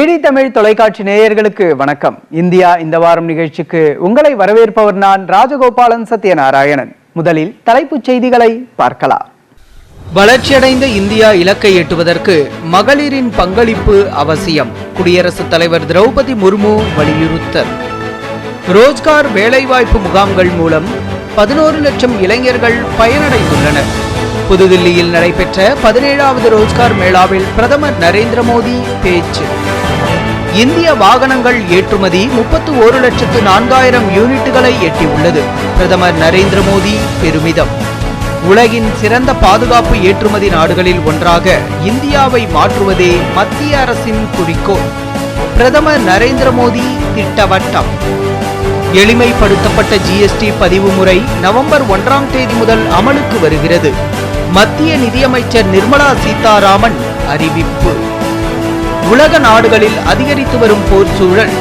DD Tamil தொலைக்காட்சி நேயர்களுக்கு வணக்கம். இந்தியா இந்த வாரம் நிகழ்ச்சிக்கு உங்களை வரவேற்பவர் நான் ராஜகோபாலன் சத்யநாராயணன். முதலில் தலைப்புச் செய்திகளை பார்க்கலாம். வளர்ச்சியடைந்த இந்தியா இலக்கை எட்டுவதற்கு மகளிரின் பங்களிப்பு அவசியம் குடியரசுத் தலைவர் திரௌபதி முர்மு வலியுறுத்தல். ரோஜ்கார் வேலைவாய்ப்பு முகாம்கள் மூலம் பதினோரு லட்சம் இளைஞர்கள் பயனடைந்துள்ளனர். புதுதில்லியில் நடைபெற்ற பதினேழாவது ரோஜ்கார் மேளாவில் பிரதமர் நரேந்திர மோடி பேச்சு. இந்திய வாகனங்கள் ஏற்றுமதி முப்பத்து ஒரு லட்சத்து நான்காயிரம் யூனிட்டுகளை எட்டியுள்ளது. பிரதமர் நரேந்திர மோடி பெருமிதம். உலகின் சிறந்த பாதுகாப்பு ஏற்றுமதி நாடுகளில் ஒன்றாக இந்தியாவை மாற்றுவதே மத்திய அரசின் குறிக்கோள். பிரதமர் நரேந்திர மோடி திட்டவட்டம். எளிமைப்படுத்தப்பட்ட ஜிஎஸ்டி பதிவு முறை நவம்பர் ஒன்றாம் தேதி முதல் அமலுக்கு வருகிறது. மத்திய நிதியமைச்சர் நிர்மலா சீதாராமன் அறிவிப்பு. உலக நாடுகளில் அதிகரித்து வரும் போர் சூழல்.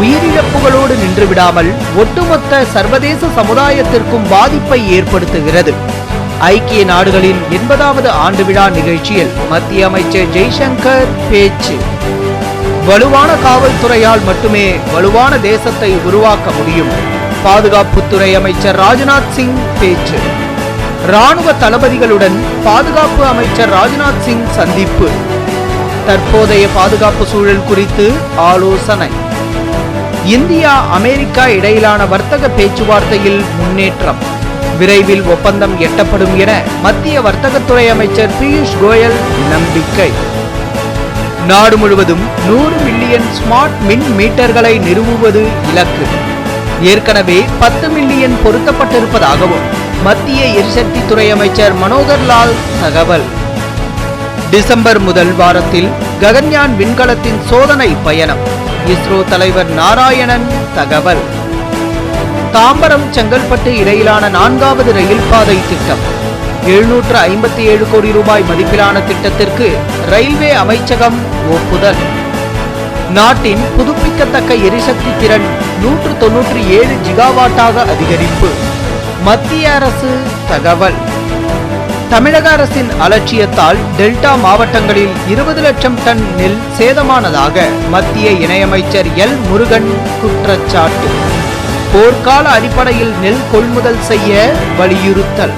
உயிரிழப்புகளோடு நின்றுவிடாமல் ஒட்டுமொத்த சர்வதேச சமுதாயத்திற்கும் பாதிப்பை ஏற்படுத்துகிறது. ஐக்கிய நாடுகளின் எண்பதாவது ஆண்டு விழா நிகழ்ச்சியில் மத்திய அமைச்சர் ஜெய்சங்கர் பேச்சு. வலுவான காவல்துறையால் மட்டுமே வலுவான தேசத்தை உருவாக்க முடியும். பாதுகாப்புத்துறை அமைச்சர் ராஜ்நாத் சிங் பேச்சு. ராணுவ தளபதிகளுடன் பாதுகாப்பு அமைச்சர் ராஜ்நாத் சிங் சந்திப்பு. தற்போதைய பாதுகாப்பு சூழல் குறித்து ஆலோசனை. இந்தியா அமெரிக்கா இடையிலான வர்த்தக பேச்சுவார்த்தையில் முன்னேற்றம். விரைவில் ஒப்பந்தம் எட்டப்படும் என மத்திய வர்த்தகத்துறை அமைச்சர் பியூஷ் கோயல் நம்பிக்கை. நாடு முழுவதும் நூறு மில்லியன் ஸ்மார்ட் மின் மீட்டர்களை நிறுவுவது இலக்கு. ஏற்கனவே பத்து மில்லியன் பொருத்தப்பட்டிருப்பதாகவும் மத்திய எரிசக்தி துறை அமைச்சர் மனோகர் லால் தகவல். டிசம்பர் முதல் வாரத்தில் ககன்யான் விண்கலத்தின் சோதனை பயணம். இஸ்ரோ தலைவர் நாராயணன் தகவல். தாம்பரம் செங்கல்பட்டு இடையிலான நான்காவது ரயில் பாதை திட்டம். எழுநூற்று ஐம்பத்தி ஏழு கோடி ரூபாய் மதிப்பிலான திட்டத்திற்கு ரயில்வே அமைச்சகம் ஒப்புதல். நாட்டின் புதுப்பிக்கத்தக்க எரிசக்தி திறன் நூற்று தொன்னூற்றி ஏழு ஜிகாவாட்டாக அதிகரிப்பு. மத்திய அரசு தகவல். தமிழக அரசின் அலட்சியத்தால் டெல்டா மாவட்டங்களில் இருபது லட்சம் டன் நெல் சேதமானதாக மத்திய இணையமைச்சர் எல். முருகன் குற்றச்சாட்டு. போர்க்கால அடிப்படையில் நெல் கொள்முதல் செய்ய வலியுறுத்தல்.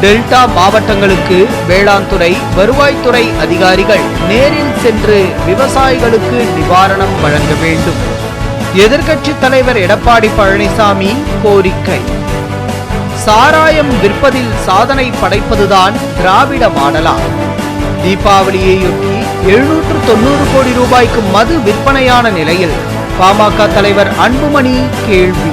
டெல்டா மாவட்டங்களுக்கு வேளாண் துறை வருவாய்த்துறை அதிகாரிகள் நேரில் சென்று விவசாயிகளுக்கு நிவாரணம் வழங்க வேண்டும். எதிர்க்கட்சி தலைவர் எடப்பாடி பழனிசாமி கோரிக்கை. சாராயம் விற்பதில் சாதனை படைப்பதுதான் திராவிட மாடலா தீபாவளியையொட்டி எழுநூற்று தொண்ணூறு கோடி ரூபாய்க்கு மது விற்பனையான நிலையில் பாமக தலைவர் அன்புமணி கேள்வி.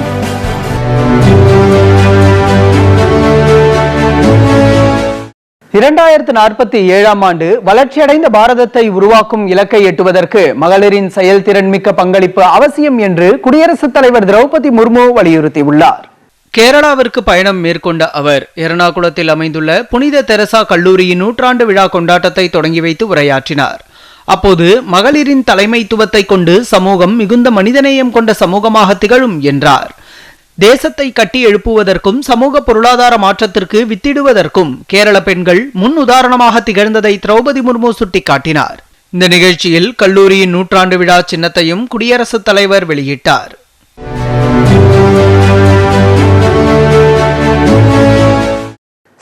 இரண்டாயிரத்து நாற்பத்தி ஏழாம் ஆண்டு வளர்ச்சியடைந்த பாரதத்தை உருவாக்கும் இலக்கை எட்டுவதற்கு மகளிரின் செயல்திறன் மிக்க பங்களிப்பு அவசியம் என்று குடியரசுத் தலைவர் திரௌபதி முர்மு வலியுறுத்தியுள்ளார். கேரளாவிற்கு பயணம் மேற்கொண்ட அவர் எர்ணாகுளத்தில் அமைந்துள்ள புனித தெரசா கல்லூரியின் நூற்றாண்டு விழா கொண்டாட்டத்தை தொடங்கி வைத்து உரையாற்றினார். அப்போது மகளிரின் தலைமைத்துவத்தை கொண்டு சமூகம் மிகுந்த மனிதநேயம் கொண்ட சமூகமாக திகழும் என்றார். தேசத்தை கட்டி எழுப்புவதற்கும் சமூக பொருளாதார மாற்றத்திற்கு வித்திடுவதற்கும் கேரள பெண்கள் முன் உதாரணமாக திகழ்ந்ததை திரௌபதி முர்மு சுட்டிக்காட்டினார். இந்த நிகழ்ச்சியில் கல்லூரியின் நூற்றாண்டு விழா சின்னத்தையும் குடியரசுத் தலைவர் வெளியிட்டார்.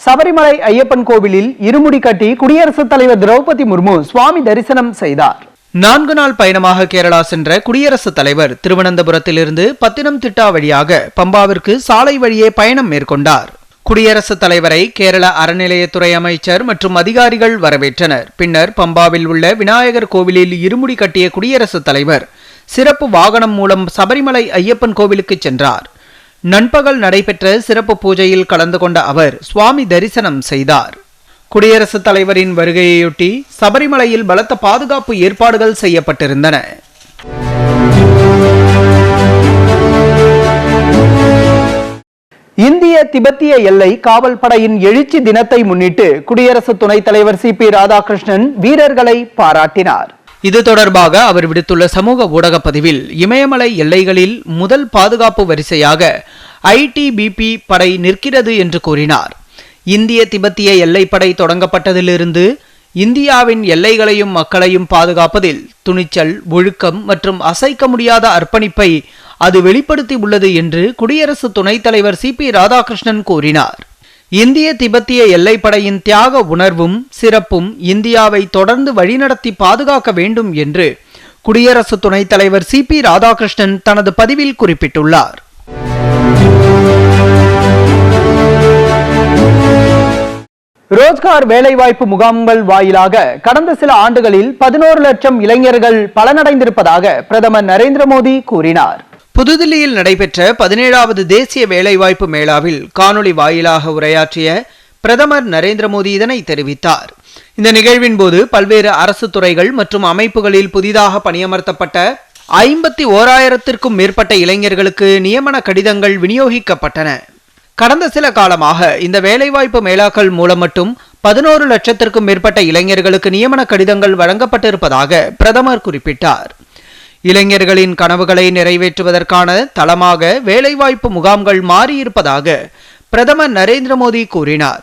சபரிமலை ஐயப்பன் கோவிலில் இருமுடி கட்டி குடியரசுத் தலைவர் திரௌபதி முர்மு சுவாமி தரிசனம் செய்தார். நான்கு நாள் பயணமாக கேரளா சென்ற குடியரசுத் தலைவர் திருவனந்தபுரத்திலிருந்து பத்தினம்திட்டா வழியாக பம்பாவிற்கு சாலை வழியே பயணம் மேற்கொண்டார். குடியரசுத் தலைவரை கேரள அறநிலையத்துறை அமைச்சர் மற்றும் அதிகாரிகள் வரவேற்றனர். பின்னர் பம்பாவில் உள்ள விநாயகர் கோவிலில் இருமுடி கட்டிய குடியரசுத் தலைவர் சிறப்பு வாகனம் மூலம் சபரிமலை ஐயப்பன் கோவிலுக்கு சென்றார். நண்பகல் நடைபெற்ற சிறப்பு பூஜையில் கலந்து கொண்ட அவர் சுவாமி தரிசனம் செய்தார். குடியரசுத் தலைவரின் வருகையையொட்டி சபரிமலையில் பலத்த பாதுகாப்பு ஏற்பாடுகள் செய்யப்பட்டிருந்தன. இந்திய திபெத்திய எல்லை காவல் படையின் எழுச்சி தினத்தை முன்னிட்டு குடியரசு துணைத் தலைவர் சி பி ராதாகிருஷ்ணன் வீரர்களை பாராட்டினார். இது தொடர்பாக அவர் விடுத்துள்ள சமூக ஊடக பதிவில் இமயமலை எல்லைகளில் முதல் பாதுகாப்பு வரிசையாக ஐடிபிபி படை நிற்கிறது என்று கூறினார். இந்திய திபெத்திய எல்லைப்படை தொடங்கப்பட்டதிலிருந்து இந்தியாவின் எல்லைகளையும் மக்களையும் பாதுகாப்பதில் துணிச்சல் ஒழுக்கம் மற்றும் அசைக்க முடியாத அர்ப்பணிப்பை அது வெளிப்படுத்தி உள்ளது என்று குடியரசு துணைத் தலைவர் சி பி ராதாகிருஷ்ணன் கூறினார். இந்திய திபெத்திய எல்லைப்படையின் தியாக உணர்வும் சிறப்பும் இந்தியாவை தொடர்ந்து வழிநடத்தி பாதுகாக்க வேண்டும் என்று குடியரசு துணைத் தலைவர் சி பி ராதாகிருஷ்ணன் தனது பதிவில் குறிப்பிட்டுள்ளார். ரோஜ்கார் வேலைவாய்ப்பு முகாம்கள் வாயிலாக கடந்த சில ஆண்டுகளில் பதினோரு லட்சம் இளைஞர்கள் பலனடைந்திருப்பதாக பிரதமர் நரேந்திர மோடி கூறினார். புதுதில்லியில் நடைபெற்ற பதினேழாவது தேசிய வேலைவாய்ப்பு மேளாவில் காணொளி வாயிலாக உரையாற்றிய பிரதமர் நரேந்திர மோடி இதனை தெரிவித்தார். இந்த நிகழ்வின் போது பல்வேறு அரசு துறைகள் மற்றும் அமைப்புகளில் புதிதாக பணியமர்த்தப்பட்ட ஐம்பத்தி ஓராயிரத்திற்கும் மேற்பட்ட இளைஞர்களுக்கு நியமன கடிதங்கள் விநியோகிக்கப்பட்டன. கடந்த சில காலமாக இந்த வேலைவாய்ப்பு மேலாக்கள் மூலம் மட்டும் பதினோரு லட்சத்திற்கும் மேற்பட்ட இளைஞர்களுக்கு நியமன கடிதங்கள் வழங்கப்பட்டிருப்பதாக பிரதமர் குறிப்பிட்டார். இளைஞர்களின் கனவுகளை நிறைவேற்றுவதற்கான தளமாக வேலைவாய்ப்பு முகாம்கள் மாறியிருப்பதாக பிரதமர் நரேந்திர மோடி கூறினார்.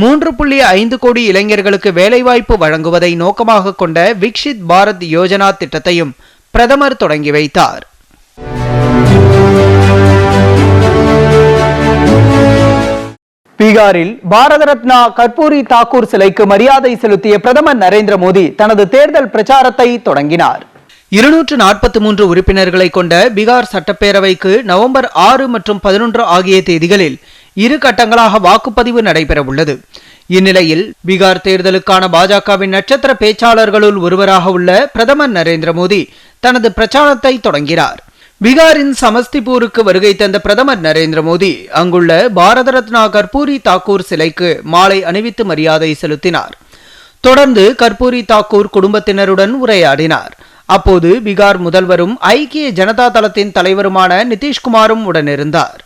மூன்று புள்ளி ஐந்து கோடி இளைஞர்களுக்கு வேலைவாய்ப்பு வழங்குவதை நோக்கமாக கொண்ட விக்ஷித் பாரத் யோஜனா திட்டத்தையும் பிரதமர் தொடங்கி வைத்தார். பீகாரில் பாரத ரத்னா கற்பூரி தாக்கூர் சிலைக்கு மரியாதை செலுத்திய பிரதமர் நரேந்திர மோடி தனது தேர்தல் பிரச்சாரத்தை தொடங்கினார். இருநூற்று நாற்பத்தி மூன்று உறுப்பினர்களை கொண்ட பீகார் சட்டப்பேரவைக்கு நவம்பர் ஆறு மற்றும் பதினொன்று ஆகிய தேதிகளில் இரு கட்டங்களாக வாக்குப்பதிவு நடைபெறவுள்ளது. இந்நிலையில் பீகார் தேர்தலுக்கான பாஜகவின் நட்சத்திர பேச்சாளர்களுள் ஒருவராக உள்ள பிரதமர் நரேந்திர மோடி தனது பிரச்சாரத்தை தொடங்கினார். பீகாரின் சமஸ்திபூருக்கு வருகை தந்த பிரதமர் நரேந்திர மோடி அங்குள்ள பாரத ரத்னா கர்பூரி தாக்கூர் சிலைக்கு மாலை அணிவித்து மரியாதை செலுத்தினார். தொடர்ந்து கர்பூரி தாக்கூர் குடும்பத்தினருடன் உரையாடினார். அப்போது பீகார் முதல்வரும் ஐக்கிய ஜனதா தளத்தின் தலைவருமான நிதிஷ்குமாரும் உடனிருந்தார்.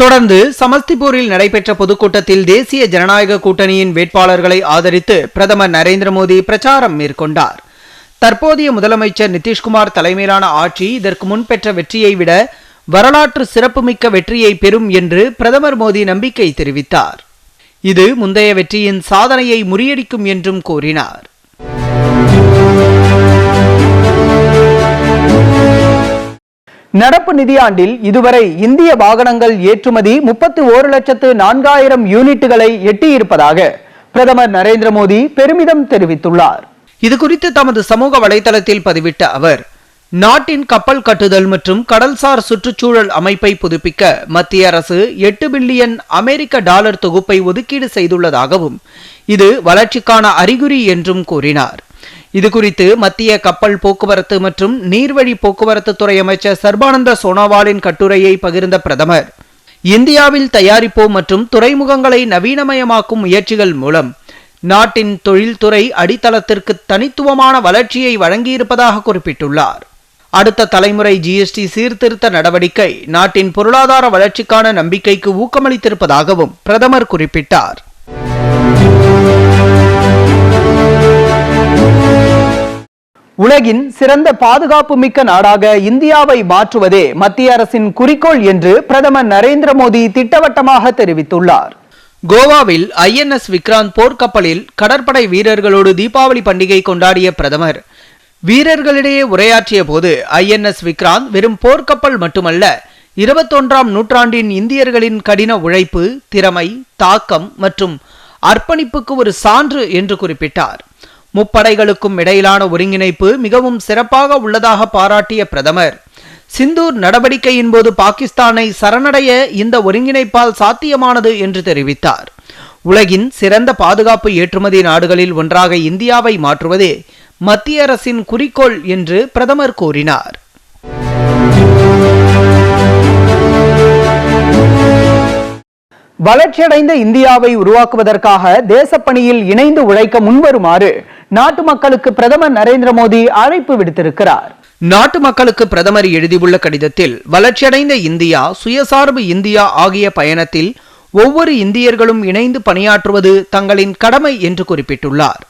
தொடர்ந்து சமஸ்திபூரில் நடைபெற்ற பொதுக்கூட்டத்தில் தேசிய ஜனநாயக கூட்டணியின் வேட்பாளர்களை ஆதரித்து பிரதமர் நரேந்திர மோடி பிரச்சாரம் மேற்கொண்டார். தற்போதைய முதலமைச்சர் நிதிஷ்குமார் தலைமையிலான ஆட்சி இதற்கு முன் பெற்ற வெற்றியை விட வரலாற்று சிறப்புமிக்க வெற்றியை பெறும் என்று பிரதமர் மோடி நம்பிக்கை தெரிவித்தார். இது முந்தைய வெற்றியின் சாதனையை முறியடிக்கும் என்றும் கூறினார். நடப்பு நிதியாண்டில் இதுவரை இந்திய வாகனங்கள் ஏற்றுமதி முப்பத்தி ஓரு லட்சத்து நான்காயிரம் யூனிட்டுகளை எட்டியிருப்பதாக பிரதமர் நரேந்திர மோடி பெருமிதம் தெரிவித்துள்ளார். இதுகுறித்து தமது சமூக வலைதளத்தில் பதிவிட்ட அவர் நாட்டின் கப்பல் கட்டுதல் மற்றும் கடல்சார் சுற்றுச்சூழல் அமைப்பை புதுப்பிக்க மத்திய அரசு எட்டு பில்லியன் அமெரிக்க டாலர் தொகுப்பை ஒதுக்கீடு செய்துள்ளதாகவும் இது வளர்ச்சிக்கான அறிகுறி என்றும் கூறினார். இதுகுறித்து மத்திய கப்பல் போக்குவரத்து மற்றும் நீர்வழி போக்குவரத்து துறை அமைச்சர் சர்பானந்த சோனோவாலின் கட்டுரையை பகிர்ந்த பிரதமர். இந்தியாவில் தயாரிப்போம் மற்றும் துறைமுகங்களை நவீனமயமாக்கும் முயற்சிகள் மூலம் நாட்டின் தொழில்துறை அடித்தளத்திற்கு தனித்துவமான வளர்ச்சியை வழங்கியிருப்பதாக குறிப்பிட்டுள்ளார். அடுத்த தலைமுறை ஜிஎஸ்டி சீர்திருத்த நடவடிக்கை நாட்டின் பொருளாதார வளர்ச்சிக்கான நம்பிக்கைக்கு ஊக்கமளித்திருப்பதாகவும் பிரதமர் குறிப்பிட்டார். உலகின் சிறந்த பாதுகாப்பு மிக்க நாடாக இந்தியாவை மாற்றுவதே மத்திய அரசின் குறிக்கோள் என்று பிரதமர் நரேந்திர மோடி திட்டவட்டமாக தெரிவித்துள்ளார். கோவாவில் ஐஎன்எஸ் விக்ராந்த் போர்க்கப்பலில் கடற்படை வீரர்களோடு தீபாவளி பண்டிகை கொண்டாடிய பிரதமர். வீரர்களிடையே உரையாற்றிய போது ஐஎன்எஸ் விக்ராந்த் வெறும் போர்க்கப்பல் மட்டுமல்ல இருபத்தொன்றாம் நூற்றாண்டின் இந்தியர்களின் கடின உழைப்பு திறமை தாக்கம் மற்றும் அர்ப்பணிப்புக்கு ஒரு சான்று என்று குறிப்பிட்டார். முப்படைகளுக்கும் இடையிலான ஒருங்கிணைப்பு மிகவும் சிறப்பாக உள்ளதாக பாராட்டிய பிரதமர். சிந்தூர் நடவடிக்கையின் போது பாகிஸ்தானை சரணடைய இந்த ஒருங்கிணைப்பால் சாத்தியமானது என்று தெரிவித்தார். உலகின் சிறந்த பாதுகாப்பு ஏற்றுமதி நாடுகளில் ஒன்றாக இந்தியாவை மாற்றுவதே மத்திய அரசின் குறிக்கோள் என்று பிரதமர் கூறினார். வளர்ச்சியடைந்த இந்தியாவை உருவாக்குவதற்காக தேசப்பணியில் இணைந்து உழைக்க முன்வருமாறு நாட்டு மக்களுக்கு பிரதமர் நரேந்திர மோடி அழைப்பு விடுத்திருக்கிறார். நாட்டு மக்களுக்கு பிரதமர் எழுதியுள்ள கடிதத்தில் வளர்ச்சியடைந்த இந்தியா சுயசார்பு இந்தியா ஆகிய பயணத்தில் ஒவ்வொரு இந்தியர்களும் இணைந்து பணியாற்றுவது தங்களின் கடமை என்று குறிப்பிட்டுள்ளார்.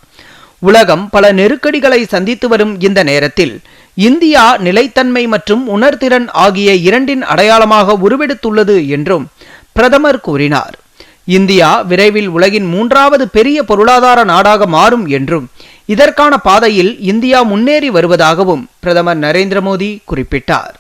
உலகம் பல நெருக்கடிகளை சந்தித்து வரும் இந்த நேரத்தில் இந்தியா நிலைத்தன்மை மற்றும் உணர்திறன் ஆகிய இரண்டின் அடையாளமாக உருவெடுத்துள்ளது என்றும் பிரதமர் கூறினார். இந்தியா விரைவில் உலகின் மூன்றாவது பெரிய பொருளாதார நாடாக மாறும் என்றும் இதற்கான பாதையில் இந்தியா முன்னேறி வருவதாகவும் பிரதமர் நரேந்திர மோடி குறிப்பிட்டார்.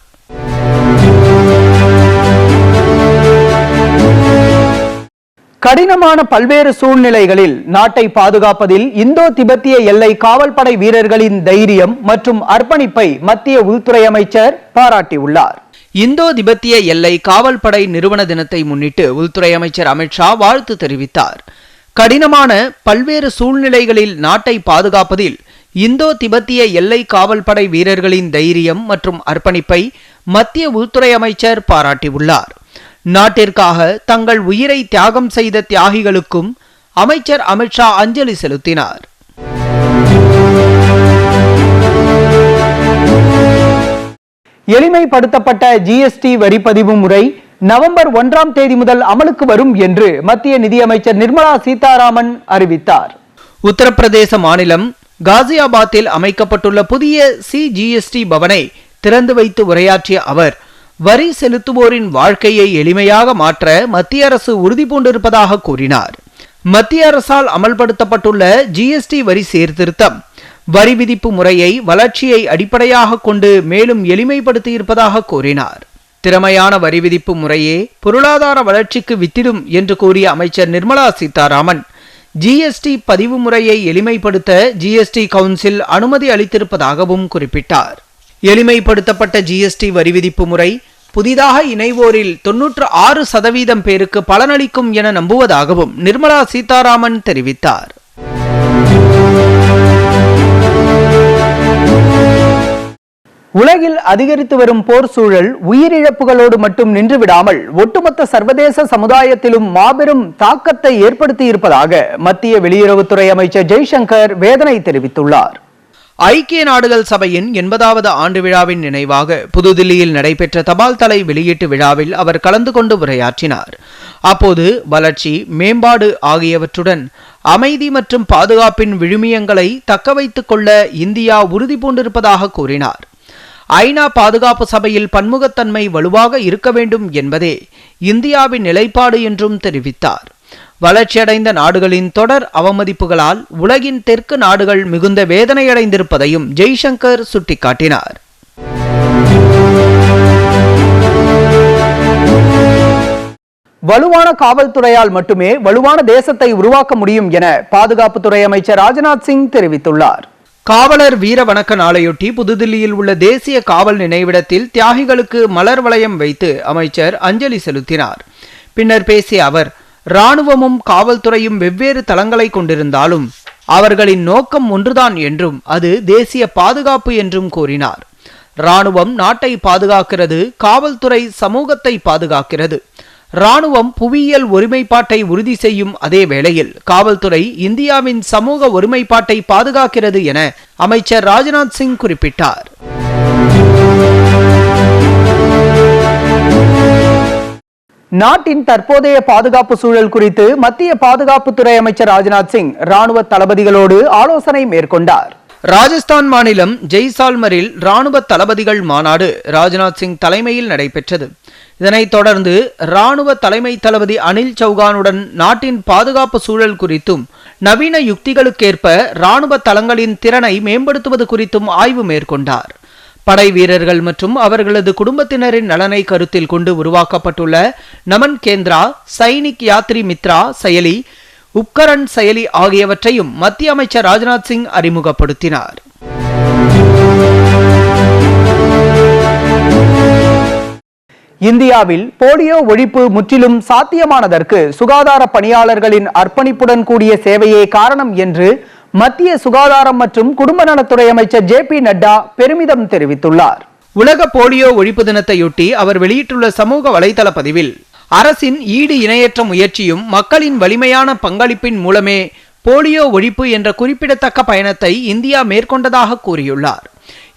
கடினமான பல்வேறு சூழ்நிலைகளில் நாட்டை பாதுகாப்பதில் இந்தோ திபெத்திய எல்லை காவல்படை வீரர்களின் தைரியம் மற்றும் அர்ப்பணிப்பை மத்திய உள்துறை அமைச்சர் பாராட்டியுள்ளார். இந்தோ திபெத்திய எல்லை காவல்படை நிறுவன தினத்தை முன்னிட்டு உள்துறை அமைச்சர் அமித்ஷா வாழ்த்து தெரிவித்தார். கடினமான பல்வேறு சூழ்நிலைகளில் நாட்டை பாதுகாப்பதில் இந்தோ திபெத்திய எல்லை காவல்படை வீரர்களின் தைரியம் மற்றும் அர்ப்பணிப்பை மத்திய உள்துறை அமைச்சர் பாராட்டியுள்ளார். நாட்டிற்காக தங்கள் உயிரை தியாகம் செய்த தியாகிகளுக்கும் அமைச்சர் அமித்ஷா அஞ்சலி செலுத்தினார். எளிமைப்படுத்தப்பட்ட ஜிஎஸ்டி வரிப்பதிவு முறை நவம்பர் ஒன்றாம் தேதி முதல் அமலுக்கு வரும் என்று மத்திய நிதியமைச்சர் நிர்மலா சீதாராமன் அறிவித்தார். உத்தரப்பிரதேச மாநிலம் காசியாபாத்தில் அமைக்கப்பட்டுள்ள புதிய சிஜிஎஸ்டி பவனை திறந்து வைத்து உரையாற்றிய அவர் வரி செலுத்துவோரின் வாழ்க்கையை எளிமையாக மாற்ற மத்திய அரசு உறுதி பூண்டிருப்பதாக கூறினார். மத்திய அரசால் அமல்படுத்தப்பட்டுள்ள ஜிஎஸ்டி வரி சீர்திருத்தம் வரி விதிப்பு முறையை வளர்ச்சியை அடிப்படையாக கொண்டு மேலும் எளிமைப்படுத்தியிருப்பதாக கூறினார். திறமையான வரி விதிப்பு முறையே பொருளாதார வளர்ச்சிக்கு வித்திடும் என்று கூறிய அமைச்சர் நிர்மலா சீதாராமன் ஜிஎஸ்டி பதிவு முறையை எளிமைப்படுத்த ஜிஎஸ்டி கவுன்சில் அனுமதி அளித்திருப்பதாகவும் குறிப்பிட்டார். எளிமைப்படுத்தப்பட்ட ஜிஎஸ்டி வரி விதிப்பு முறை புதிதாக இணைவோரில் தொன்னூற்று ஆறு சதவீதம் பேருக்கு பலனளிக்கும் என நம்புவதாகவும் நிர்மலா சீதாராமன் தெரிவித்தார். உலகில் அதிகரித்து வரும் போர் சூழல் உயிரிழப்புகளோடு மட்டும் நின்றுவிடாமல் ஒட்டுமொத்த சர்வதேச சமுதாயத்திலும் மாபெரும் தாக்கத்தை ஏற்படுத்தி இருப்பதாக மத்திய வெளியுறவுத்துறை அமைச்சர் ஜெய்சங்கர் வேதனை தெரிவித்துள்ளார். ஐக்கிய நாடுகள் சபையின் எண்பதாவது ஆண்டு விழாவின் நினைவாக புதுதில்லியில் நடைபெற்ற தபால் தலை வெளியீட்டு விழாவில் அவர் கலந்து கொண்டு உரையாற்றினார். அப்போது வளர்ச்சி மேம்பாடு ஆகியவற்றுடன் அமைதி மற்றும் பாதுகாப்பின் விழுமியங்களை தக்க வைத்துக் கொள்ள இந்தியா உறுதி பூண்டிருப்பதாக கூறினார். ஐநா பாதுகாப்பு சபையில் பன்முகத்தன்மை வலுவாக இருக்க வேண்டும் என்பதே இந்தியாவின் நிலைப்பாடு என்றும் தெரிவித்தார். வளர்ச்சியடைந்த நாடுகளின் தொடர் அவமதிப்புகளால் உலகின் தெற்கு நாடுகள் மிகுந்த வேதனையடைந்திருப்பதையும் ஜெய்சங்கர் சுட்டிக்காட்டினார். வலுவான காவல்துறையால் மட்டுமே வலுவான தேசத்தை உருவாக்க முடியும் என பாதுகாப்புத்துறை அமைச்சர் ராஜ்நாத் சிங் தெரிவித்துள்ளார். காவலர் வீர வணக்க நாளையொட்டி புதுதில்லியில் உள்ள தேசிய காவல் நினைவிடத்தில் தியாகிகளுக்கு மலர் வளையம் வைத்து அமைச்சர் அஞ்சலி செலுத்தினார். பின்னர் பேசிய அவர் ராணுவமும் காவல்துறையும் வெவ்வேறு தளங்களை கொண்டிருந்தாலும் அவர்களின் நோக்கம் ஒன்றுதான் என்றும் அது தேசிய பாதுகாப்பு என்றும் கூறினார். ராணுவம் நாட்டை பாதுகாக்கிறது காவல்துறை சமூகத்தை பாதுகாக்கிறது. ராணுவம் புவியியல் ஒருமைப்பாட்டை உறுதி செய்யும் அதே வேளையில் காவல்துறை இந்தியாவின் சமூக ஒருமைப்பாட்டை பாதுகாக்கிறது என அமைச்சர் ராஜ்நாத் சிங் குறிப்பிட்டார். நாட்டின் தற்போதைய பாதுகாப்பு சூழல் குறித்து மத்திய பாதுகாப்புத்துறை அமைச்சர் ராஜ்நாத் சிங் ராணுவ தளபதிகளோடு ஆலோசனை மேற்கொண்டார். ராஜஸ்தான் மாநிலம் ஜெய்சால்மரில் ராணுவ தளபதிகள் மாநாடு ராஜ்நாத் சிங் தலைமையில் நடைபெற்றது. இதனைத் தொடர்ந்து ராணுவ தலைமை தளபதி அனில் சௌகானுடன் நாட்டின் பாதுகாப்பு சூழல் குறித்தும் நவீன யுக்திகளுக்கேற்ப ராணுவ தளங்களின் திறனை மேம்படுத்துவது குறித்தும் ஆய்வு மேற்கொண்டார். படை வீரர்கள் மற்றும் அவர்களது குடும்பத்தினரின் நலனை கருத்தில் கொண்டு உருவாக்கப்பட்டுள்ள நமன் கேந்திரா சைனிக் யாத்ரி மித்ரா செயலி உப்கரன் செயலி ஆகியவற்றையும் மத்திய அமைச்சர் ராஜ்நாத் சிங் அறிமுகப்படுத்தினார். இந்தியாவில் போலியோ ஒழிப்பு முற்றிலும் சாத்தியமானதற்கு சுகாதார பணியாளர்களின் அர்ப்பணிப்புடன் கூடிய சேவையே காரணம் என்று மத்திய சுகாதாரம் மற்றும் குடும்ப நலத்துறை அமைச்சர் ஜே பி நட்டா பெருமிதம் தெரிவித்துள்ளார். உலக போலியோ ஒழிப்பு தினத்தையொட்டி அவர் வெளியிட்டுள்ள சமூக வலைதள பதிவில் அரசின் ஈடு இணையற்ற முயற்சியும் மக்களின் வலிமையான பங்களிப்பின் மூலமே போலியோ ஒழிப்பு என்ற குறிப்பிடத்தக்க பயணத்தை இந்தியா மேற்கொண்டதாக கூறியுள்ளார்.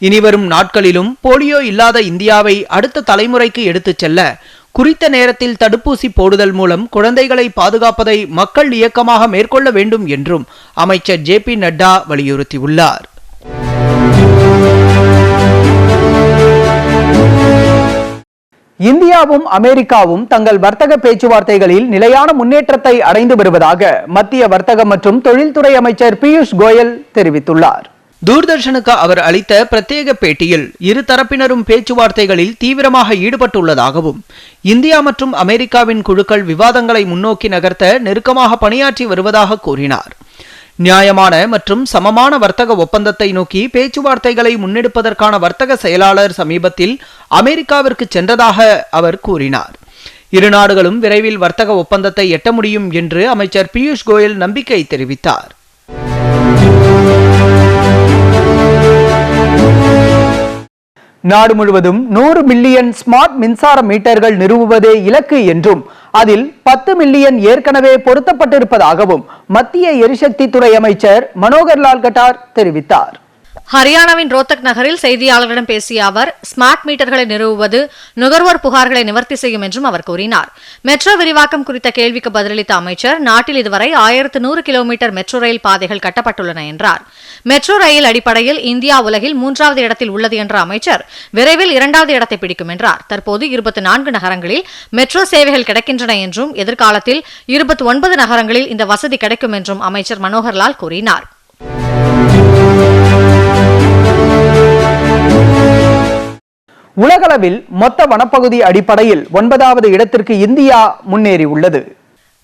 இனிவரும் நாட்களிலும் போலியோ இல்லாத இந்தியாவை அடுத்த தலைமுறைக்கு எடுத்துச் செல்ல குறித்த நேரத்தில் தடுப்பூசி போடுதல் மூலம் குழந்தைகளை பாதுகாப்பதை மக்கள் இயக்கமாக மேற்கொள்ள வேண்டும் என்றும் அமைச்சர் ஜே பி நட்டா வலியுறுத்தியுள்ளார். இந்தியாவும் அமெரிக்காவும் தங்கள் வர்த்தக பேச்சுவார்த்தைகளில் நிலையான முன்னேற்றத்தை அடைந்து வருவதாக மத்திய வர்த்தக மற்றும் தொழில்துறை அமைச்சர் பியூஷ் கோயல் தெரிவித்துள்ளார். தூர்தர்ஷனுக்கு அவர் அளித்த பிரத்யேக பேட்டியில் இரு தரப்பினரும் பேச்சுவார்த்தைகளில் தீவிரமாக ஈடுபட்டுள்ளதாகவும் இந்தியா மற்றும் அமெரிக்காவின் குழுக்கள் விவாதங்களை முன்னோக்கி நகர்த்த நெருக்கமாக பணியாற்றி வருவதாக கூறினார். நியாயமான மற்றும் சமமான வர்த்தக ஒப்பந்தத்தை நோக்கி பேச்சுவார்த்தைகளை முன்னெடுப்பதற்கான வர்த்தக செயலாளர் சமீபத்தில் அமெரிக்காவிற்கு சென்றதாக அவர் கூறினார். இரு நாடுகளும் விரைவில் வர்த்தக ஒப்பந்தத்தை எட்ட முடியும் என்று அமைச்சர் பியூஷ் கோயல் நம்பிக்கை தெரிவித்தார். நாடு முழுவதும் நூறு மில்லியன் ஸ்மார்ட் மின்சார மீட்டர்கள் நிறுவுவதே இலக்கு என்றும் அதில் பத்து மில்லியன் ஏற்கனவே பொருத்தப்பட்டிருப்பதாகவும் மத்திய எரிசக்தி துறை அமைச்சர் மனோகர் லால் கட்டார் தெரிவித்தார். ஹரியானாவின் ரோத்தக் நகரில் செய்தியாளர்களிடம் பேசிய அவர் ஸ்மார்ட் மீட்டர்களை நிறுவுவது நுகர்வோர் புகார்களை நிவர்த்தி செய்யும் என்றும் அவர் கூறினார். மெட்ரோ விரிவாக்கம் குறித்த கேள்விக்கு பதிலளித்த அமைச்சர் நாட்டில் இதுவரை ஆயிரத்து நூறு கிலோமீட்டர் மெட்ரோ ரயில் பாதைகள் கட்டப்பட்டுள்ளன என்றார். மெட்ரோ ரயில் அடிப்படையில் இந்தியா உலகில் மூன்றாவது இடத்தில் உள்ளது என்ற அமைச்சர் விரைவில் இரண்டாவது இடத்தை பிடிக்கும் என்றார். தற்போது இருபத்தி நான்கு நகரங்களில் மெட்ரோ சேவைகள் கிடைக்கின்றன என்றும் எதிர்காலத்தில் இருபத்தி ஒன்பது நகரங்களில் இந்த வசதி கிடைக்கும் என்றும் அமைச்சர் மனோகர்லால் கூறினார். உலகளவில் மொத்த வனப்பகுதி அடிப்படையில் ஒன்பதாவது இடத்திற்கு இந்தியா முன்னேறியுள்ளது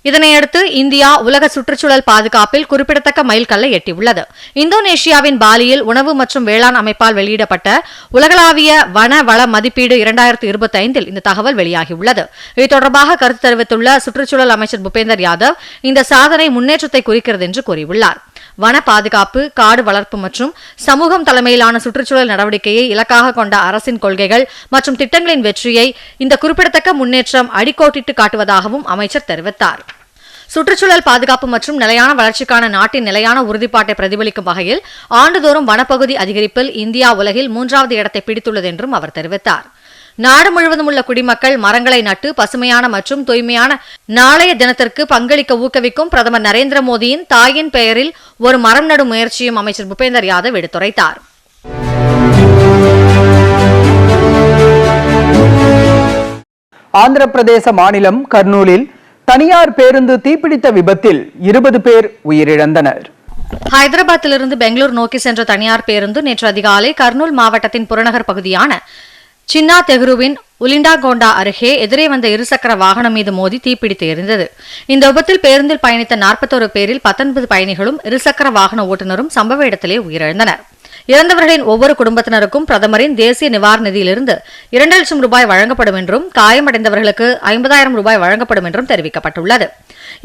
இதனையடுத்து இந்தியா உலக சுற்றுச்சூழல் பாதுகாப்பில் குறிப்பிடத்தக்க மைல்கல்லை எட்டியுள்ளது. இந்தோனேஷியாவின் பாலியில் உணவு மற்றும் வேளாண் அமைப்பால் வெளியிடப்பட்ட உலகளாவிய வன வள மதிப்பீடு இரண்டாயிரத்தி இருபத்தி ஐந்தில் இந்த தகவல் வெளியாகியுள்ளது. இது தொடர்பாக கருத்து தெரிவித்துள்ள சுற்றுச்சூழல் அமைச்சர் பூபேந்தர் யாதவ் இந்த சாதனை முன்னேற்றத்தை குறிக்கிறது என்று கூறியுள்ளார். வன பாதுகாப்பு காடு வளர்ப்பு மற்றும் சமூகம் தலைமையிலான சுற்றுச்சூழல் நடவடிக்கையை இலக்காக கொண்ட அரசின் கொள்கைகள் மற்றும் திட்டங்களின் வெற்றியை இந்த குறிப்பிடத்தக்க முன்னேற்றம் அடிக்கோட்டிட்டு காட்டுவதாகவும் அமைச்சர் தெரிவித்தார். சுற்றுச்சூழல் பாதுகாப்பு மற்றும் நிலையான வளர்ச்சிக்கான நாட்டின் நிலையான உறுதிப்பாட்டை பிரதிபலிக்கும் வகையில் ஆண்டுதோறும் வனப்பகுதி அதிகரிப்பில் இந்தியா உலகில் மூன்றாவது இடத்தை பிடித்துள்ளது என்றும் அவர் தெரிவித்தார். நாடு முழுவதும் உள்ள குடிமக்கள் மரங்களை நட்டு பசுமையான மற்றும் தூய்மையான நாளைய தினத்திற்கு பங்களிக்க ஊக்குவிக்கும் பிரதமர் நரேந்திர மோடியின் தாயின் பெயரில் ஒரு மரம் நடும் முயற்சியும் அமைச்சர் பூபேந்தர் யாதவ் எடுத்துரைத்தார். ஆந்திர பிரதேச மாநிலம் கர்னூலில் தனியார் பேருந்து தீப்பிடித்த விபத்தில் இருபது பேர் உயிரிழந்தனர். ஹைதராபாத்திலிருந்து பெங்களூர் நோக்கி சென்ற தனியார் பேருந்து நேற்று அதிகாலை கர்னூல் மாவட்டத்தின் புறநகர் பகுதியான சின்னா தெஹ்ருவின் உலிண்டாகோண்டா அருகே எதிரே வந்த இருசக்கர வாகனம் மீது மோதி தீப்பிடித்து எரிந்தது. இந்த விபத்தில் பேருந்தில் பயணித்த நாற்பத்தோரு பேரில் பத்தொன்பது பயணிகளும் இருசக்கர வாகன ஓட்டுநரும் சம்பவ இடத்திலே உயிரிழந்தனர். இறந்தவர்களின் ஒவ்வொரு குடும்பத்தினருக்கும் பிரதமரின் தேசிய நிவாரண நிதியிலிருந்து இரண்டு லட்சம் ரூபாய் வழங்கப்படும் என்றும் காயமடைந்தவர்களுக்கு ஐம்பதாயிரம் ரூபாய் வழங்கப்படும் என்றும் தெரிவிக்கப்பட்டுள்ளது.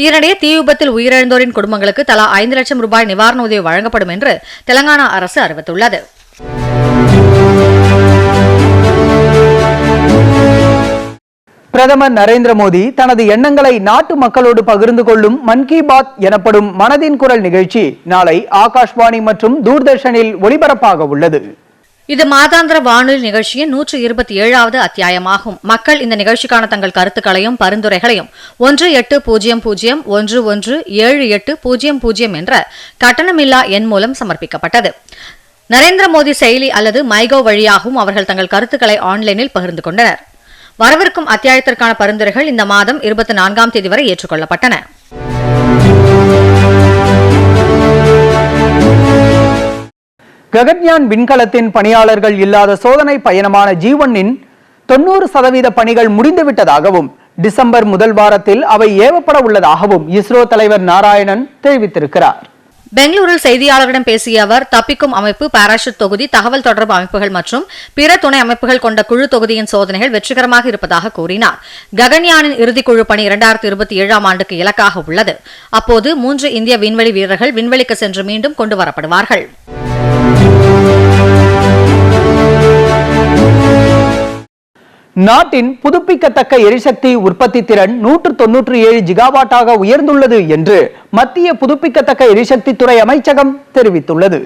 இதனிடையே தீ விபத்தில் உயிரிழந்தோரின் குடும்பங்களுக்கு தலா ஐந்து லட்சம் ரூபாய் நிவாரண உதவி வழங்கப்படும் என்று தெலங்கானா அரசு அறிவித்துள்ளது. பிரதமர் நரேந்திர மோடி தனது எண்ணங்களை நாட்டு மக்களோடு பகிர்ந்து கொள்ளும் மன் கி பாத் எனப்படும் மனதின் குரல் நிகழ்ச்சி நாளை ஆகாஷ்வாணி மற்றும் தூர்தர்ஷனில் ஒளிபரப்பாக உள்ளது. இது மாதாந்திர வானொலி நிகழ்ச்சியின் நூற்று இருபத்தி ஏழாவது அத்தியாயமாகும். மக்கள் இந்த நிகழ்ச்சிக்கான தங்கள் கருத்துக்களையும் பரிந்துரைகளையும் ஒன்று எட்டு பூஜ்ஜியம் பூஜ்ஜியம் ஒன்று ஒன்று ஏழு எட்டு பூஜ்ஜியம் பூஜ்ஜியம் என்ற கட்டணமில்லா எண் மூலம் சமர்ப்பிக்கப்பட்டது. நரேந்திர மோடி செயலி அல்லது மைகோ வழியாகவும் அவர்கள் தங்கள் கருத்துக்களை ஆன்லைனில் பகிர்ந்து கொண்டனர். வரவிருக்கும் அத்தியாயத்திற்கான பரிந்துரைகள் இந்த மாதம் இருபத்தி நான்காம் தேதி வரை ஏற்றுக்கொள்ளப்பட்டன. ககன்யான் விண்கலத்தின் பணியாளர்கள் இல்லாத சோதனை பயணமான ஜீவனின் தொண்ணூறு சதவீத பணிகள் முடிந்துவிட்டதாகவும் டிசம்பர் முதல் வாரத்தில் அவை ஏவப்பட உள்ளதாகவும் இஸ்ரோ தலைவர் நாராயணன் தெரிவித்திருக்கிறார். பெங்களூரில் செய்தியாளர்களிடம் பேசிய அவர் தப்பிக்கும் அமைப்பு பாராஷூட் தொகுதி தகவல் தொடர்பு அமைப்புகள் மற்றும் பிற துணை அமைப்புகள் கொண்ட குழு தொகுதியின் சோதனைகள் வெற்றிகரமாக இருப்பதாக கூறினார். ககன்யானின் இறுதிக்குழு பணி இரண்டாயிரத்தி இருபத்தி ஏழாம் ஆண்டுக்கு இலக்காக உள்ளது. அப்போது மூன்று இந்திய விண்வெளி வீரர்கள் விண்வெளிக்கு சென்று மீண்டும் கொண்டு நாட்டின் புதுப்பிக்கத்தக்க எரிசக்தி உற்பத்தி திறன் நூற்று தொன்னூற்றி ஏழு ஜிகாவாட்டாக உயர்ந்துள்ளது என்று மத்திய புதுப்பிக்கத்தக்க எரிசக்தி துறை அமைச்சகம் தெரிவித்துள்ளது.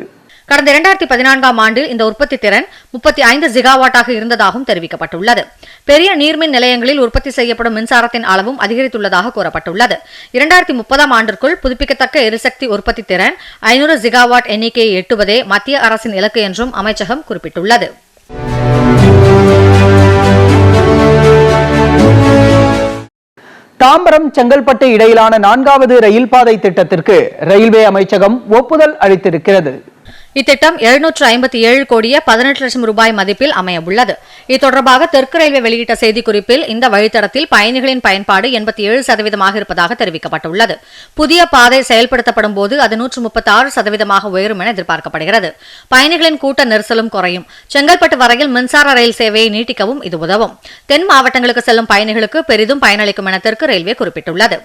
கடந்த இரண்டாயிரத்தி பதினான்காம் ஆண்டு இந்த உற்பத்தி திறன் முப்பத்தி ஐந்து ஜிகாவாட்டாக இருந்ததாகவும் தெரிவிக்கப்பட்டுள்ளது. பெரிய நீர்மின் நிலையங்களில் உற்பத்தி செய்யப்படும் மின்சாரத்தின் அளவும் அதிகரித்துள்ளதாக கூறப்பட்டுள்ளது. இரண்டாயிரத்தி முப்பதாம் ஆண்டிற்குள் புதுப்பிக்கத்தக்க எரிசக்தி உற்பத்தி திறன் ஐநூறு ஜிகாவாட் எண்ணிக்கையை எட்டுவதே மத்திய அரசின் இலக்கு என்றும் அமைச்சகம் குறிப்பிட்டுள்ளது. தாம்பரம் செங்கல்பட்டு இடையிலான நான்காவது ரயில் பாதை திட்டத்திற்கு ரயில்வே அமைச்சகம் ஒப்புதல் அளித்திருக்கிறது. இத்திட்டம் எழுநூற்று ஐம்பத்தி ஏழு கோடியே பதினெட்டு லட்சம் ரூபாய் மதிப்பில் அமைய உள்ளது இது தொடர்பாக தெற்கு ரயில்வே வெளியிட்ட செய்திக்குறிப்பில் இந்த வழித்தடத்தில் பயணிகளின் பயன்பாடு எண்பத்தி ஏழு சதவீதமாக இருப்பதாக தெரிவிக்கப்பட்டுள்ளது. புதிய பாதை செயல்படுத்தப்படும் போது அது நூற்று முப்பத்தி ஆறு சதவீதமாக உயரும் என எதிர்பார்க்கப்படுகிறது. பயணிகளின் கூட்ட நெரிசலும் குறையும். செங்கல்பட்டு வரையில் மின்சார ரயில் சேவையை நீட்டிக்கவும் இது உதவும். தென் மாவட்டங்களுக்கு செல்லும் பயணிகளுக்கு பெரிதும் பயனளிக்கும் என தெற்கு ரயில்வே குறிப்பிட்டுள்ளது.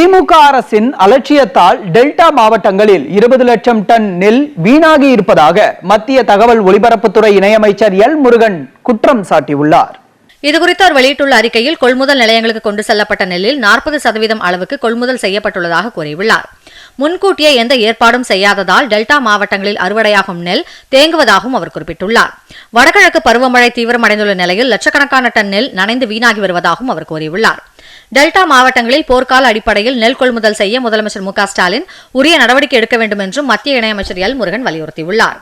திமுக அரசின் அலட்சியத்தால் டெல்டா மாவட்டங்களில் இருபது லட்சம் டன் நெல் வீணாகி இருப்பதாக மத்திய தகவல் ஒலிபரப்புத்துறை இணையமைச்சர் எல் முருகன் குற்றம் சாட்டியுள்ளார். இதுகுறித்து அவர் வெளியிட்டுள்ள அறிக்கையில் கொள்முதல் நிலையங்களுக்கு கொண்டு செல்லப்பட்ட நெல்லில் நாற்பது சதவீதம் அளவுக்கு கொள்முதல் செய்யப்பட்டுள்ளதாக கூறியுள்ளார். முன்கூட்டியே எந்த ஏற்பாடும் செய்யாததால் டெல்டா மாவட்டங்களில் அறுவடையாகும் நெல் தேங்குவதாகவும் அவர் குறிப்பிட்டுள்ளார். வடகிழக்கு பருவமழை தீவிரமடைந்துள்ள நிலையில் லட்சக்கணக்கான டன் நெல் நனைந்து வீணாகி வருவதாகவும் அவர் கூறியுள்ளார். டெல்டா மாவட்டங்களில் போர்க்கால அடிப்படையில் நெல் கொள்முதல் செய்ய முதலமைச்சர் மு ஸ்டாலின் உரிய நடவடிக்கை எடுக்க வேண்டும் என்றும் மத்திய இணையமைச்சர் எல் முருகன் வலியுறுத்தியுள்ளார்.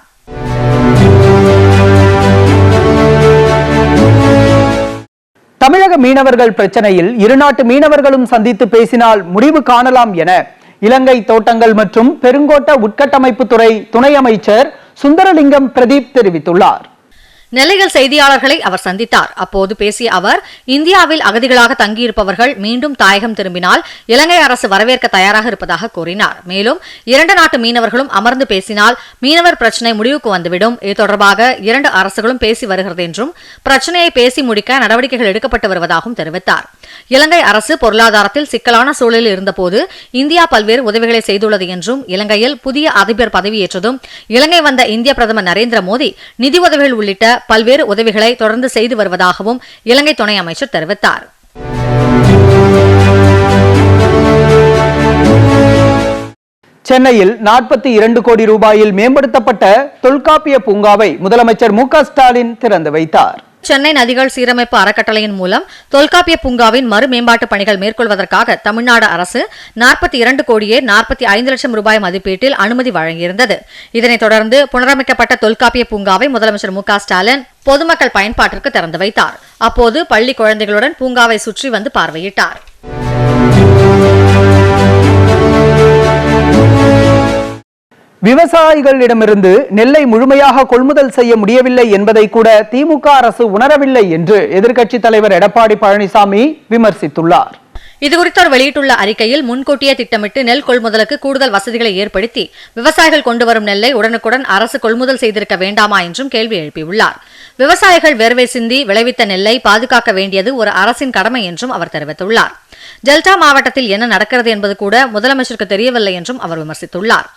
தமிழக மீனவர்கள் பிரச்சனையில் இருநாட்டு மீனவர்களும் சந்தித்து பேசினால் முடிவு காணலாம் என இலங்கை தோட்டங்கள் மற்றும் பெருங்கோட்ட உட்கட்டமைப்பு துறை துணை அமைச்சர் சுந்தரலிங்கம் பிரதீப் தெரிவித்துள்ளார். நெல்லையில் செய்தியாளர்களை அவர் சந்தித்தார். அப்போது பேசிய அவர் இந்தியாவில் அகதிகளாக தங்கியிருப்பவர்கள் மீண்டும் தாயகம் திரும்பினால் இலங்கை அரசு வரவேற்க தயாராக இருப்பதாக கூறினார். மேலும் இரண்டு நாட்டு மீனவர்களும் அமர்ந்து பேசினால் மீனவர் பிரச்சினை முடிவுக்கு வந்துவிடும். இது தொடர்பாக இரண்டு அரசுகளும் பேசி வருகிறது என்றும் பிரச்சினையை பேசி முடிக்க நடவடிக்கைகள் எடுக்கப்பட்டு வருவதாகவும் தெரிவித்தார். இலங்கை அரசு பொருளாதாரத்தில் சிக்கலான சூழலில் இருந்தபோது இந்தியா பல்வேறு உதவிகளை செய்துள்ளது என்றும் இலங்கையில் புதிய அதிபர் பதவியேற்றதும் இலங்கை வந்த இந்திய பிரதமர் நரேந்திர மோடி நிதி உதவிகள் உள்ளிட்ட பல்வேறு உதவிகளை தொடர்ந்து செய்து வருவதாகவும் இலங்கை துணை அமைச்சர் தெரிவித்தார். சென்னையில் நாற்பத்தி இரண்டு கோடி ரூபாயில் மேம்படுத்தப்பட்ட தொல்காப்பிய பூங்காவை முதலமைச்சர் மு ஸ்டாலின் திறந்து வைத்தார். சென்னை நதிகள் சீரமைப்பு அறக்கட்டளையின் மூலம் தொல்காப்பிய பூங்காவின் மறு மேம்பாட்டு பணிகள் மேற்கொள்வதற்காக தமிழ்நாடு அரசு நாற்பத்தி இரண்டு கோடியே நாற்பத்தி ஐந்து லட்சம் ரூபாய் மதிப்பீட்டில் அனுமதி வழங்கியிருந்தது. இதனைத் தொடர்ந்து புனரமைக்கப்பட்ட தொல்காப்பிய பூங்காவை முதலமைச்சர் மு ஸ்டாலின் பொதுமக்கள் பயன்பாட்டிற்கு திறந்து வைத்தார். அப்போது பள்ளி குழந்தைகளுடன் பூங்காவை சுற்றி வந்து பார்வையிட்டார். விவசாயிகளிடமிருந்து நெல்லை முழுமையாக கொள்முதல் செய்ய முடியவில்லை என்பதை கூட திமுக அரசு உணரவில்லை என்று எதிர்க்கட்சித் தலைவர் எடப்பாடி பழனிசாமி விமர்சித்துள்ளார். இதுகுறித்து அவர் வெளியிட்டுள்ள அறிக்கையில் முன்கூட்டியே திட்டமிட்டு நெல் கொள்முதலுக்கு கூடுதல் வசதிகளை ஏற்படுத்தி விவசாயிகள் கொண்டு வரும் நெல்லை உடனுக்குடன் அரசு கொள்முதல் செய்திருக்க வேண்டாமா என்றும் கேள்வி எழுப்பியுள்ளார். விவசாயிகள் வேர்வை சிந்தி விளைவித்த நெல்லை பாதுகாக்க வேண்டியது ஒரு அரசின் கடமை என்றும் அவர் தெரிவித்துள்ளார். டெல்டா மாவட்டத்தில் என்ன நடக்கிறது என்பது கூட முதலமைச்சருக்கு தெரியவில்லை என்றும் அவர் விமர்சித்துள்ளார்.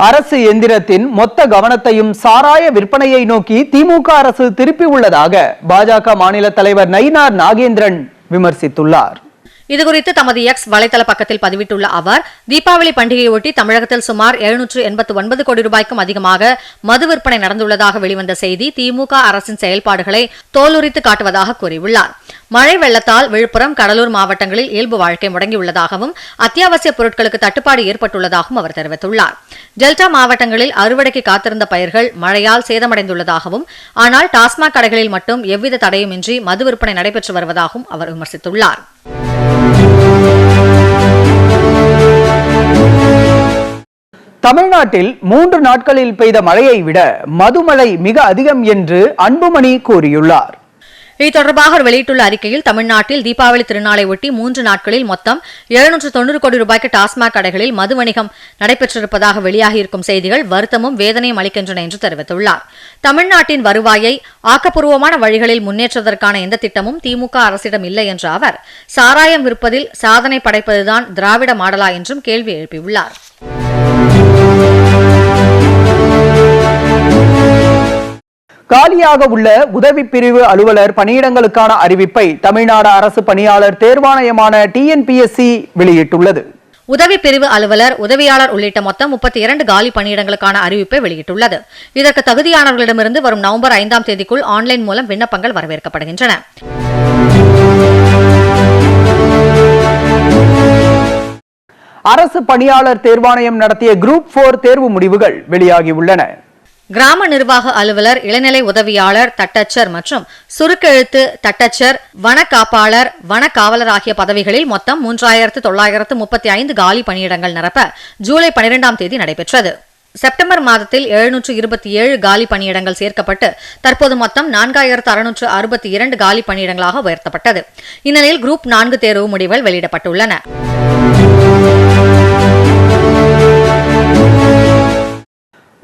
அரசு எந்திரத்தின் மொத்த கவனத்தையும் சாராய விற்பனையை நோக்கி திமுக அரசு திருப்பி உள்ளதாக பாஜக மாநில தலைவர் நயினார் நாகேந்திரன் விமர்சித்துள்ளார். இதுகுறித்து தமது எக்ஸ் வலைதள பக்கத்தில் பதிவிட்டுள்ள அவர் தீபாவளி பண்டிகையொட்டி தமிழகத்தில் சுமார் எழுநூற்று எண்பத்து ஒன்பது கோடி ரூபாய்க்கும் அதிகமாக மது விற்பனை நடந்துள்ளதாக வெளிவந்த செய்தி திமுக அரசின் செயல்பாடுகளை தோலுரித்து காட்டுவதாக கூறியுள்ளார். மழை வெள்ளத்தால் விழுப்புரம் கடலூர் மாவட்டங்களில் இயல்பு வாழ்க்கை முடங்கியுள்ளதாகவும் அத்தியாவசிய பொருட்களுக்கு தட்டுப்பாடு ஏற்பட்டுள்ளதாகவும் அவர் தெரிவித்துள்ளார். டெல்டா மாவட்டங்களில் அறுவடைக்கு காத்திருந்த பயிர்கள் மழையால் சேதமடைந்துள்ளதாகவும் ஆனால் டாஸ்மாக் கடைகளில் மட்டும் எவ்வித தடையுமின்றி மது விற்பனை நடைபெற்று வருவதாகவும் அவர் விமர்சித்துள்ளார். தமிழ்நாட்டில் மூன்று நாட்களில் பெய்த மழையை விட மதுமழை மிக அதிகம் என்று அன்புமணி கூறியுள்ளார். இது தொடர்பாக அவர் வெளியிட்டுள்ள அறிக்கையில் தமிழ்நாட்டில் தீபாவளி திருநாளை ஒட்டி மூன்று நாட்களில் மொத்தம் எழுநூற்று தொண்ணூறு கோடி ரூபாய்க்கு டாஸ்மாக் கடைகளில் மது வணிகம் நடைபெற்றிருப்பதாக வெளியாகியிருக்கும் செய்திகள் வருத்தமும் வேதனையும் அளிக்கின்றன என்று தெரிவித்துள்ளார். தமிழ்நாட்டின் வருவாயை ஆக்கப்பூர்வமான வழிகளில் முன்னேற்றுவதற்கான எந்த திட்டமும் திமுக அரசிடம் இல்லை என்ற அவர் சாராயம் விற்பதில் சாதனை படைப்பதுதான் திராவிட மாடலா என்றும் கேள்வி எழுப்பியுள்ளார். காலியாக உள்ள உதவி பிரிவு அலுவலர் பணியிடங்களுக்கான அறிவிப்பை தமிழ்நாடு அரசு பணியாளர் தேர்வாணையமான டிஎன்பிஎஸ்சி வெளியிட்டுள்ளது. உதவி பிரிவு அலுவலர் உதவியாளர் உள்ளிட்ட மொத்தம் முப்பத்தி இரண்டு காலி பணியிடங்களுக்கான அறிவிப்பை வெளியிட்டுள்ளது. இதற்கு தகுதியானவர்களிடமிருந்து வரும் நவம்பர் ஐந்தாம் தேதிக்குள் ஆன்லைன் மூலம் விண்ணப்பங்கள் வரவேற்கப்படுகின்றன. அரசு பணியாளர் தேர்வாணையம் நடத்திய குரூப் போர் தேர்வு முடிவுகள் வெளியாகியுள்ளன. கிராம நிர்வாக அலுவலர் இளநிலை உதவியாளர் தட்டச்சர் மற்றும் சுருக்கெழுத்து தட்டச்சர் வன காப்பாளர் வன காவலர் ஆகிய பதவிகளில் மொத்தம் மூன்றாயிரத்து தொள்ளாயிரத்து முப்பத்தி ஐந்து காலி பணியிடங்கள் நிரப்ப ஜூலை பனிரெண்டாம் தேதி நடைபெற்றது. செப்டம்பர் மாதத்தில் எழுநூற்று இருபத்தி ஏழு காலி பணியிடங்கள் சேர்க்கப்பட்டு தற்போது மொத்தம் நான்காயிரத்து அறுநூற்று அறுபத்தி இரண்டு காலி பணியிடங்களாக உயர்த்தப்பட்டது. இந்நிலையில் குரூப் நான்கு தேர்வு முடிவுகள் வெளியிடப்பட்டுள்ளன.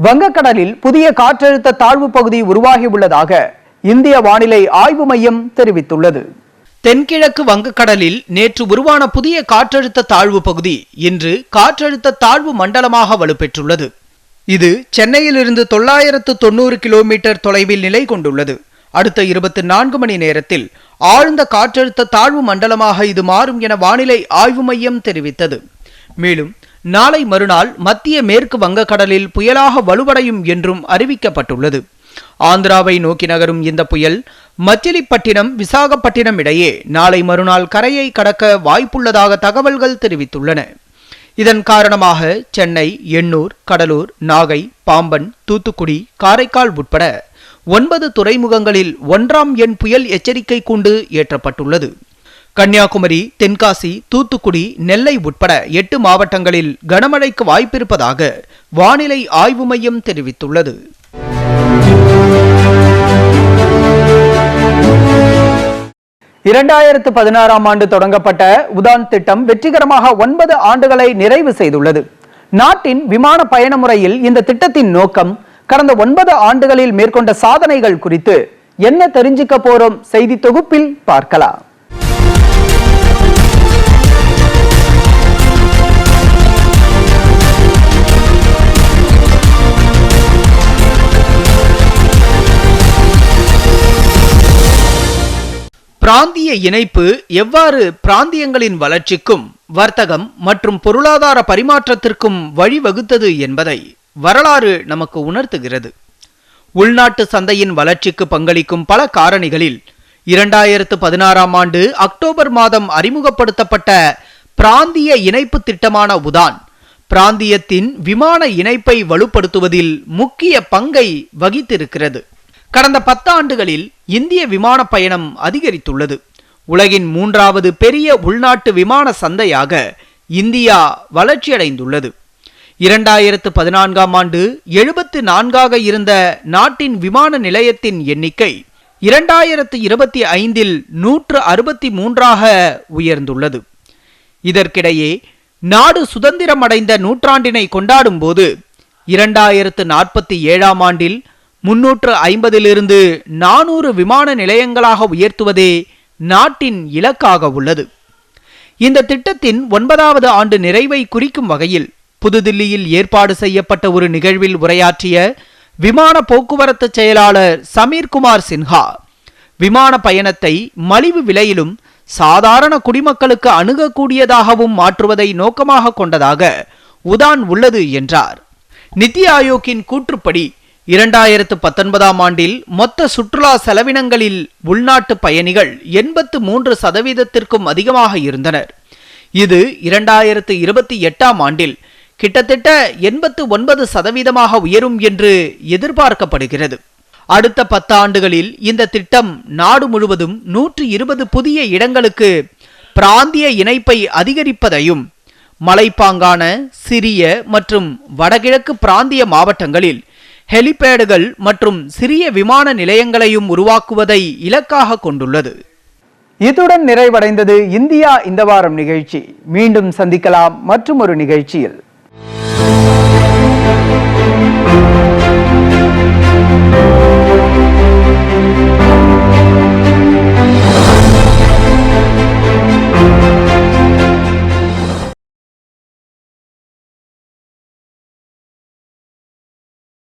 வங்கக்கடலில் புதிய காற்றழுத்த தாழ்வு பகுதி உருவாகியுள்ளதாக இந்திய வானிலை ஆய்வு மையம் தெரிவித்துள்ளது. தென்கிழக்கு வங்கக்கடலில் நேற்று உருவான புதிய காற்றழுத்த தாழ்வு பகுதி இன்று காற்றழுத்த தாழ்வு மண்டலமாக வலுப்பெற்றுள்ளது. இது சென்னையிலிருந்து தொள்ளாயிரத்து தொண்ணூறு கிலோமீட்டர் தொலைவில் நிலை கொண்டுள்ளது. அடுத்த இருபத்தி நான்கு மணி நேரத்தில் ஆழ்ந்த காற்றழுத்த தாழ்வு மண்டலமாக இது மாறும் என வானிலை ஆய்வு மையம் தெரிவித்தது. மேலும் நாளை மறுநாள் மத்திய மேற்கு வங்கக்கடலில் புயலாக வலுவடையும் என்றும் அறிவிக்கப்பட்டுள்ளது. ஆந்திராவை நோக்கி நகரும் இந்த புயல் மச்சிலிப்பட்டினம் விசாகப்பட்டினம் இடையே நாளை மறுநாள் கரையை கடக்க வாய்ப்புள்ளதாக தகவல்கள் தெரிவித்துள்ளன. இதன் காரணமாக சென்னை எண்ணூர் கடலூர் நாகை பாம்பன் தூத்துக்குடி காரைக்கால் உட்பட ஒன்பது துறைமுகங்களில் ஒன்றாம் எண் புயல் எச்சரிக்கை கூண்டு ஏற்றப்பட்டுள்ளது. கன்னியாகுமரி தென்காசி தூத்துக்குடி நெல்லை உட்பட எட்டு மாவட்டங்களில் கனமழைக்கு வாய்ப்பிருப்பதாக வானிலை ஆய்வு மையம் தெரிவித்துள்ளது. இரண்டாயிரத்து பதினாறாம் ஆண்டு தொடங்கப்பட்ட உதான் திட்டம் வெற்றிகரமாக ஒன்பது ஆண்டுகளை நிறைவு செய்துள்ளது. நாட்டின் விமான பயண முறையில் இந்த திட்டத்தின் நோக்கம் கடந்த ஒன்பது ஆண்டுகளில் மேற்கொண்ட சாதனைகள் குறித்து என்ன தெரிஞ்சுக்க போறோம் செய்தி தொகுப்பில் பார்க்கலாம். பிராந்திய இணைப்பு எவ்வாறு பிராந்தியங்களின் வளர்ச்சிக்கும் வர்த்தகம் மற்றும் பொருளாதார பரிமாற்றத்திற்கும் வழிவகுத்தது என்பதை வரலாறு நமக்கு உணர்த்துகிறது. உள்நாட்டு சந்தையின் வளர்ச்சிக்கு பங்களிக்கும் பல காரணிகளில் இரண்டாயிரத்து பதினாறாம் ஆண்டு அக்டோபர் மாதம் அறிமுகப்படுத்தப்பட்ட பிராந்திய இணைப்பு திட்டமான உதான் பிராந்தியத்தின் விமான இணைப்பை வலுப்படுத்துவதில் முக்கிய பங்கை வகித்திருக்கிறது. கடந்த பத்தாண்டுகளில் இந்திய விமான பயணம் அதிகரித்துள்ளது. உலகின் மூன்றாவது பெரிய உள்நாட்டு விமான சந்தையாக இந்தியா வளர்ச்சியடைந்துள்ளது. இரண்டாயிரத்து பதினான்காம் ஆண்டு எழுபத்து நான்காக இருந்த நாட்டின் விமான நிலையத்தின் எண்ணிக்கை இரண்டாயிரத்து இருபத்தி ஐந்தில் நூற்று அறுபத்தி மூன்றாக உயர்ந்துள்ளது. இதற்கிடையே நாடு சுதந்திரம் அடைந்த நூற்றாண்டினை கொண்டாடும் போது இரண்டாயிரத்து நாற்பத்தி ஏழாம் ஆண்டில் முன்னூற்று ஐம்பதிலிருந்து நானூறு விமான நிலையங்களாக உயர்த்துவதே நாட்டின் இலக்காக உள்ளது. இந்த திட்டத்தின் ஒன்பதாவது ஆண்டு நிறைவை குறிக்கும் வகையில் புதுதில்லியில் ஏற்பாடு செய்யப்பட்ட ஒரு நிகழ்வில் உரையாற்றிய விமான போக்குவரத்து செயலாளர் சமீர்குமார் சின்ஹா விமான பயணத்தை மலிவு விலையிலும் சாதாரண குடிமக்களுக்கு அணுகக்கூடியதாகவும் மாற்றுவதை நோக்கமாக கொண்டதாக உதான் உள்ளது என்றார். நித்தி ஆயோக்கின் கூற்றுப்படி இரண்டாயிரத்து பத்தொன்பதாம் ஆண்டில் மொத்த சுற்றுலா செலவினங்களில் உள்நாட்டு பயணிகள் எண்பத்து மூன்று சதவீதத்திற்கும் அதிகமாக இருந்தனர். இது இரண்டாயிரத்து இருபத்தி எட்டாம் ஆண்டில் கிட்டத்தட்ட எண்பத்து ஒன்பது சதவீதமாக உயரும் என்று எதிர்பார்க்கப்படுகிறது. அடுத்த பத்து ஆண்டுகளில் இந்த திட்டம் நாடு முழுவதும் நூற்று இருபது புதிய இடங்களுக்கு பிராந்திய இணைப்பை அதிகரிப்பதையும் மலைப்பாங்கான சிறிய மற்றும் வடகிழக்கு பிராந்திய மாவட்டங்களில் ஹெலிபேடுகள் மற்றும் சிறிய விமான நிலையங்களையும் உருவாக்குவதை இலக்காக கொண்டுள்ளது. இத்துடன் நிறைவடைந்தது இந்தியா இந்த வாரம் நிகழ்ச்சி. மீண்டும் சந்திக்கலாம் மற்றும் ஒரு நிகழ்ச்சியில்.